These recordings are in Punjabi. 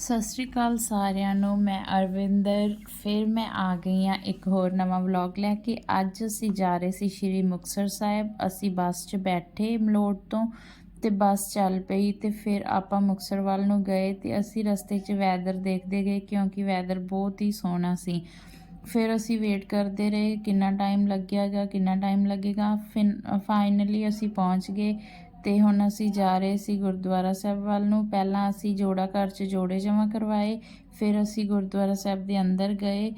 ਸਤਿ ਸ਼੍ਰੀ ਅਕਾਲ ਸਾਰਿਆਂ ਨੂੰ, ਮੈਂ ਅਰਵਿੰਦਰ, ਫਿਰ ਮੈਂ ਆ ਗਈ ਹਾਂ ਇੱਕ ਹੋਰ ਨਵਾਂ ਵਲੌਗ ਲੈ ਕੇ। ਅੱਜ ਅਸੀਂ ਜਾ ਰਹੇ ਸੀ ਸ਼੍ਰੀ ਮੁਕਤਸਰ ਸਾਹਿਬ। ਅਸੀਂ ਬੱਸ 'ਚ ਬੈਠੇ ਮਲੋਟ ਤੋਂ ਤੇ ਬੱਸ ਚੱਲ ਪਈ ਤੇ ਫਿਰ ਆਪਾਂ ਮੁਕਤਸਰ ਵੱਲ ਨੂੰ ਗਏ ਤੇ ਅਸੀਂ ਰਸਤੇ 'ਚ ਵੈਦਰ ਦੇਖਦੇ ਗਏ ਕਿਉਂਕਿ ਵੈਦਰ ਬਹੁਤ ਹੀ ਸੋਹਣਾ ਸੀ। ਫਿਰ ਅਸੀਂ ਵੇਟ ਕਰਦੇ ਰਹੇ ਕਿੰਨਾ ਟਾਈਮ ਲੱਗਿਆਗਾ, ਕਿੰਨਾ ਟਾਈਮ ਲੱਗੇਗਾ। ਫਿਰ ਫਾਈਨਲੀ ਅਸੀਂ ਪਹੁੰਚ ਗਏ। ਤੇ ਹੁਣ ਅਸੀਂ ਜਾ ਰਹੇ ਸੀ ਗੁਰਦੁਆਰਾ ਸਾਹਿਬ ਵੱਲ ਨੂੰ। ਪਹਿਲਾਂ ਅਸੀਂ ਜੋੜਾ ਘਰ 'ਚ ਜੋੜੇ ਜਮ੍ਹਾਂ ਕਰਵਾਏ, ਫਿਰ ਅਸੀਂ ਗੁਰਦੁਆਰਾ ਸਾਹਿਬ ਦੇ ਅੰਦਰ ਗਏ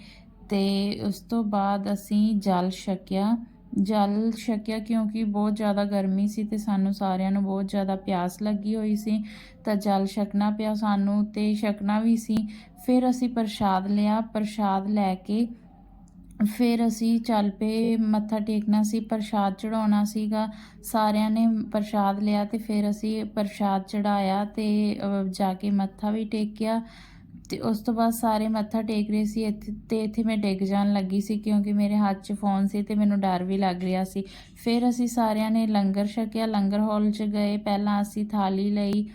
ਤੇ ਉਸ ਤੋਂ ਬਾਅਦ ਅਸੀਂ ਜਲ ਛਕਿਆ। ਜਲ ਛਕਿਆ ਕਿਉਂਕਿ ਬਹੁਤ ਜ਼ਿਆਦਾ ਗਰਮੀ ਸੀ ਤੇ ਸਾਨੂੰ ਸਾਰਿਆਂ ਨੂੰ ਬਹੁਤ ਜ਼ਿਆਦਾ ਪਿਆਸ ਲੱਗੀ ਹੋਈ ਸੀ। ਤਾਂ ਜਲ ਛਕਣਾ ਪਿਆ ਸਾਨੂੰ ਤੇ ਛਕਣਾ ਵੀ ਸੀ। ਫਿਰ ਅਸੀਂ ਪ੍ਰਸ਼ਾਦ ਲਿਆ। ਪ੍ਰਸ਼ਾਦ ਲੈ ਕੇ ਫਿਰ ਅਸੀਂ ਚੱਲ ਪਏ ਮੱਥਾ ਟੇਕਣਾ ਸੀ ਪ੍ਰਸ਼ਾਦ ਚੜਾਉਣਾ ਸੀਗਾ। ਸਾਰਿਆਂ ਨੇ ਪ੍ਰਸ਼ਾਦ ਲਿਆ ਤੇ ਫਿਰ ਅਸੀਂ ਪ੍ਰਸ਼ਾਦ ਚੜਾਇਆ ਤੇ ਜਾ ਕੇ ਮੱਥਾ ਵੀ ਟੇਕਿਆ। ਤੇ ਉਸ ਤੋਂ ਬਾਅਦ ਸਾਰੇ ਮੱਥਾ ਟੇਕ ਰਹੇ ਸੀ ਇੱਥੇ ਤੇ ਇੱਥੇ ਮੈਂ ਡਿੱਗ ਜਾਣ ਲੱਗੀ ਸੀ ਕਿਉਂਕਿ ਮੇਰੇ ਹੱਥ 'ਚ ਫੋਨ ਸੀ ਤੇ ਮੈਨੂੰ ਡਰ ਵੀ ਲੱਗ ਰਿਹਾ ਸੀ। ਫਿਰ ਅਸੀਂ ਸਾਰਿਆਂ ਨੇ ਲੰਗਰ ਛਕਿਆ ਲੰਗਰ ਹਾਲ 'ਚ ਗਏ। ਪਹਿਲਾਂ ਅਸੀਂ ਥਾਲੀ ਲਈ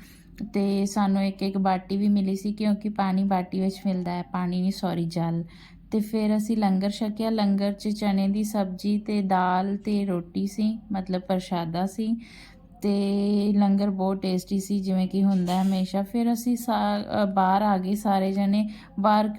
ਤੇ ਸਾਨੂੰ ਇੱਕ ਇੱਕ ਬਾਟੀ ਵੀ ਮਿਲੀ ਸੀ ਕਿਉਂਕਿ ਪਾਣੀ ਬਾਟੀ ਵਿੱਚ ਮਿਲਦਾ ਹੈ। ਪਾਣੀ ਨਹੀਂ ਸੌਰੀ ਜਲ। ਅਤੇ ਫਿਰ ਅਸੀਂ ਲੰਗਰ ਛਕਿਆ। ਲੰਗਰ 'ਚ ਚਨੇ ਦੀ ਸਬਜ਼ੀ ਅਤੇ ਦਾਲ ਅਤੇ ਰੋਟੀ ਸੀ, ਮਤਲਬ ਪ੍ਰਸ਼ਾਦਾ ਸੀ ਅਤੇ ਲੰਗਰ ਬਹੁਤ ਟੇਸਟੀ ਸੀ, ਜਿਵੇਂ ਕਿ ਹੁੰਦਾ ਹਮੇਸ਼ਾ। ਫਿਰ ਅਸੀਂ ਸਾ- ਬਾਹਰ ਆ ਗਏ ਸਾਰੇ ਜਣੇ। ਬਾਹਰ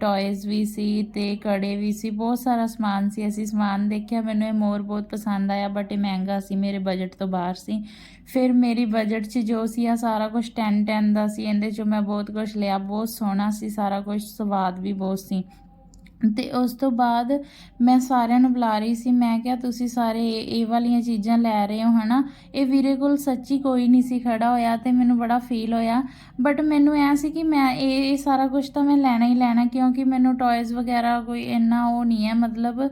ਟੌਇਜ਼ ਵੀ ਸੀ ਅਤੇ ਕੜੇ ਵੀ ਸੀ, ਬਹੁਤ ਸਾਰਾ ਸਮਾਨ ਸੀ। ਅਸੀਂ ਸਮਾਨ ਦੇਖਿਆ, ਮੈਨੂੰ ਇਹ ਮੋਰ ਬਹੁਤ ਪਸੰਦ ਆਇਆ ਬਟ ਇਹ ਮਹਿੰਗਾ ਸੀ, ਮੇਰੇ ਬਜਟ ਤੋਂ ਬਾਹਰ ਸੀ। ਫਿਰ ਮੇਰੀ ਬਜਟ 'ਚ ਜੋ ਸੀ ਆ ਸਾਰਾ ਕੁਝ 10 10 ਦਾ ਸੀ। ਇਹਦੇ 'ਚੋਂ ਮੈਂ ਬਹੁਤ ਕੁਝ ਲਿਆ, ਬਹੁਤ ਸੋਹਣਾ ਸੀ, ਸਾਰਾ ਕੁਝ ਸਵਾਦ ਵੀ ਬਹੁਤ ਸੀ। ਤੇ ਉਸ ਤੋਂ ਬਾਅਦ ਮੈਂ ਸਾਰਿਆਂ ਨੂੰ ਬੁਲਾ ਰਹੀ ਸੀ, ਮੈਂ ਕਿਹਾ ਤੁਸੀਂ ਸਾਰੇ ਇਹ ਇਹ ਵਾਲੀਆਂ ਚੀਜ਼ਾਂ ਲੈ ਰਹੇ ਹੋ, ਹਨਾ? ਇਹ ਵੀਰੇ ਕੋਲ ਸੱਚੀ ਕੋਈ ਨਹੀਂ ਸੀ ਖੜਾ ਹੋਇਆ ਤੇ ਮੈਨੂੰ ਬੜਾ ਫੀਲ ਹੋਇਆ। ਬਟ ਮੈਨੂੰ ਐ ਸੀ ਕਿ ਮੈਂ, ਇਹ ਇਹ ਸਾਰਾ ਕੁਝ ਤਾਂ ਮੈਂ ਲੈਣਾ ਹੀ ਲੈਣਾ, ਕਿਉਂਕਿ ਮੈਨੂੰ ਟੌਇਜ਼ ਵਗੈਰਾ ਕੋਈ ਇੰਨਾ ਉਹ ਨਹੀਂ ਹੈ, ਮਤਲਬ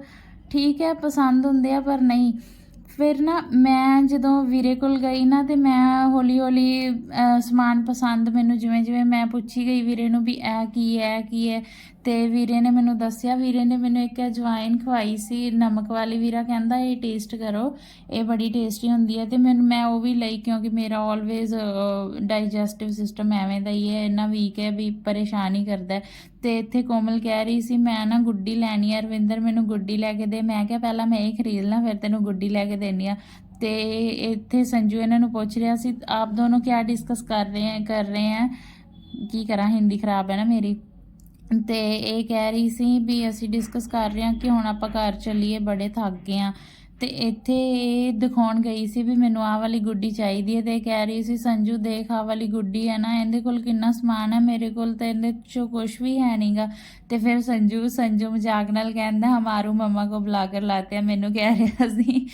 ਠੀਕ ਹੈ, ਪਸੰਦ ਹੁੰਦੇ ਆ, ਪਰ ਨਹੀਂ। ਫਿਰ ਨਾ ਮੈਂ ਜਦੋਂ ਵੀਰੇ ਕੋਲ ਗਈ ਨਾ, ਤੇ ਮੈਂ ਹੌਲੀ ਹੌਲੀ ਸਮਾਨ ਪਸੰਦ ਮੈਨੂੰ ਜਿਵੇਂ ਜਿਵੇਂ ਮੈਂ ਪੁੱਛੀ ਗਈ ਵੀਰੇ ਨੂੰ ਵੀ ਇਹ ਕੀ ਹੈ, ਇਹ ਕੀ ਹੈ ਤੇ ਵੀਰੇ ਨੇ ਮੈਨੂੰ ਦੱਸਿਆ, ਵੀਰੇ ਨੇ ਮੈਨੂੰ ਇੱਕ ਅਜਵਾਇਨ ਖਵਾਈ ਸੀ, ਨਮਕ ਵਾਲੀ ਵੀਰਾ ਕਹਿੰਦਾ ਇਹ ਟੇਸਟ ਕਰੋ, ਇਹ ਬੜੀ ਟੇਸਟੀ ਹੁੰਦੀ ਹੈ ਤੇ ਮੈਨੂੰ, ਮੈਂ ਉਹ ਵੀ ਲਈ ਕਿਉਂਕਿ ਮੇਰਾ ਆਲਵੇਜ਼ ਡਾਈਜੈਸਟਿਵ ਸਿਸਟਮ ਐਵੇਂ ਦਾ ਹੀ ਹੈ, ਇੰਨਾ ਵੀਕ ਹੈ ਵੀ ਪਰੇਸ਼ਾਨ ਹੀ ਕਰਦਾ ਹੈ। ਤੇ ਇੱਥੇ ਕੋਮਲ ਕਹਿ ਰਹੀ ਸੀ, ਮੈਂ ਨਾ ਗੁੱਡੀ ਲੈਣੀ ਹੈ, ਰਵਿੰਦਰ ਮੈਨੂੰ ਗੁੱਡੀ ਲੈ ਕੇ ਦੇ, ਮੈਂ ਕਿਹਾ ਪਹਿਲਾਂ ਮੈਂ ਇਹ ਖਰੀਦ ਲਾਂ, ਫਿਰ ਤੈਨੂੰ ਗੁੱਡੀ ਲੈ ਕੇ ਦੇਣੀ ਆ ਤੇ ਇੱਥੇ ਸੰਜੂ ਇਹਨਾਂ ਨੂੰ ਪੁੱਛ ਰਿਹਾ ਸੀ, ਆਪ ਦੋਨੋਂ ਕੀ ਡਿਸਕਸ ਕਰ ਰਹੇ ਹੈ, ਕਰ ਰਹੇ ਹੈ? ਕੀ ਕਰਾਂ, ਹਿੰਦੀ ਖਰਾਬ ਹੈ ਨਾ ਮੇਰੀ। ਅਤੇ ਇਹ ਕਹਿ ਰਹੀ ਸੀ ਵੀ ਅਸੀਂ ਡਿਸਕਸ ਕਰ ਰਹੇ ਹਾਂ ਕਿ ਹੁਣ ਆਪਾਂ ਘਰ ਚੱਲੀਏ, ਬੜੇ ਥੱਕ ਗਏ ਹਾਂ। ਅਤੇ ਇੱਥੇ ਇਹ ਦਿਖਾਉਣ ਗਈ ਸੀ ਵੀ ਮੈਨੂੰ ਆਹ ਵਾਲੀ ਗੁੱਡੀ ਚਾਹੀਦੀ ਹੈ ਤੇ ਇਹ ਕਹਿ ਰਹੀ ਸੀ, ਸੰਜੂ, ਦੇਖ ਆਹ ਵਾਲੀ ਗੁੱਡੀ ਹੈ ਨਾ, ਇਹਦੇ ਕੋਲ ਕਿੰਨਾ ਸਮਾਨ ਹੈ, ਮੇਰੇ ਕੋਲ ਤਾਂ ਇਹਦੇ ਚੋਂ ਕੁਝ ਵੀ ਹੈ ਨਹੀਂਗਾ ਤੇ ਫਿਰ ਸੰਜੂ ਸੰਜੂ ਮਜ਼ਾਕ ਨਾਲ ਕਹਿੰਦਾ, ਹਮਾਰੂ ਮਮਾ ਕੋ ਬੁਲਾ ਕਰ ਲਾਤੇ ਆ। ਮੈਨੂੰ ਕਹਿ ਰਿਹਾ ਸੀ।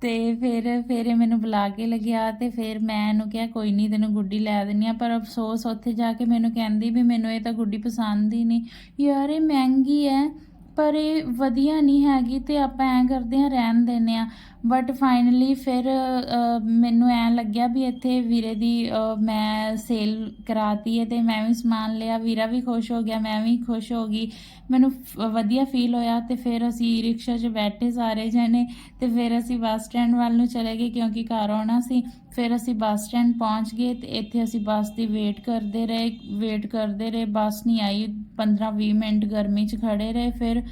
ਤੇ ਫਿਰ ਫਿਰ ਇਹ ਮੈਨੂੰ ਬੁਲਾ ਕੇ ਲਗਿਆ ਤੇ ਫਿਰ ਮੈਂ ਇਹਨੂੰ ਕਿਹਾ, ਕੋਈ ਨਹੀਂ ਤੈਨੂੰ ਗੁੱਡੀ ਲੈ ਦਿੰਨੀ ਆ ਪਰ ਅਫਸੋਸ ਉੱਥੇ ਜਾ ਕੇ ਮੈਨੂੰ ਕਹਿੰਦੀ ਵੀ ਮੈਨੂੰ ਇਹ ਤਾਂ ਗੁੱਡੀ ਪਸੰਦ ਹੀ ਨਹੀਂ। ਯਾਰ ਇਹ ਮਹਿੰਗੀ ਹੈ। ਪਰ ਇਹ ਵਧੀਆ ਨਹੀਂ ਹੈਗੀ ਤੇ ਆਪਾਂ ਐਂ ਕਰਦੇ ਆ ਰਹਿਣ ਦਿੰਦੇ ਆ ਬਟ ਫਾਈਨਲੀ ਫਿਰ ਮੈਨੂੰ ਐਂ ਲੱਗਿਆ ਵੀ ਇੱਥੇ ਵੀਰੇ ਦੀ ਮੈਂ ਸੇਲ ਕਰਾਤੀ ਹੈ ਤੇ ਮੈਂ ਵੀ ਸਮਾਨ ਲਿਆ, ਵੀਰਾ ਵੀ ਖੁਸ਼ ਹੋ ਗਿਆ, ਮੈਂ ਵੀ ਖੁਸ਼ ਹੋ ਗਈ। ਮੈਨੂੰ ਵਧੀਆ ਫੀਲ ਹੋਇਆ ਤੇ ਫਿਰ ਅਸੀਂ ਰਿਕਸ਼ਾ 'ਚ ਬੈਠੇ ਸਾਰੇ ਜਣੇ ਤੇ ਫਿਰ ਅਸੀਂ ਬੱਸ ਸਟੈਂਡ ਵੱਲ ਨੂੰ ਚਲੇ ਗਏ ਕਿਉਂਕਿ ਘਰ ਆਉਣਾ ਸੀ। ਫਿਰ ਅਸੀਂ ਬੱਸ ਸਟੈਂਡ ਪਹੁੰਚ ਗਏ ਤੇ ਇੱਥੇ ਅਸੀਂ ਬੱਸ ਦੀ ਵੇਟ ਕਰਦੇ ਰਹੇ ਵੇਟ ਕਰਦੇ ਰਹੇ, ਬੱਸ ਨਹੀਂ ਆਈ 15-20 ਮਿੰਟ ਗਰਮੀ 'ਚ ਖੜੇ ਰਹੇ, ਫਿਰ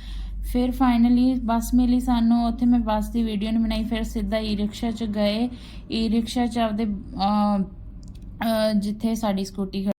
ਫਿਰ ਫਾਈਨਲੀ ਬੱਸ ਮਿਲੀ ਸਾਨੂੰ, ਉੱਥੇ ਮੈਂ ਬੱਸ ਦੀ ਵੀਡੀਓ ਨਹੀਂ ਬਣਾਈ, ਫਿਰ ਸਿੱਧਾ ਈ ਰਿਕਸ਼ਾ 'ਚ ਗਏ ਈ ਰਿਕਸ਼ਾ 'ਚ ਆਪਦੇ ਜਿੱਥੇ ਸਾਡੀ ਸਕੂਟੀ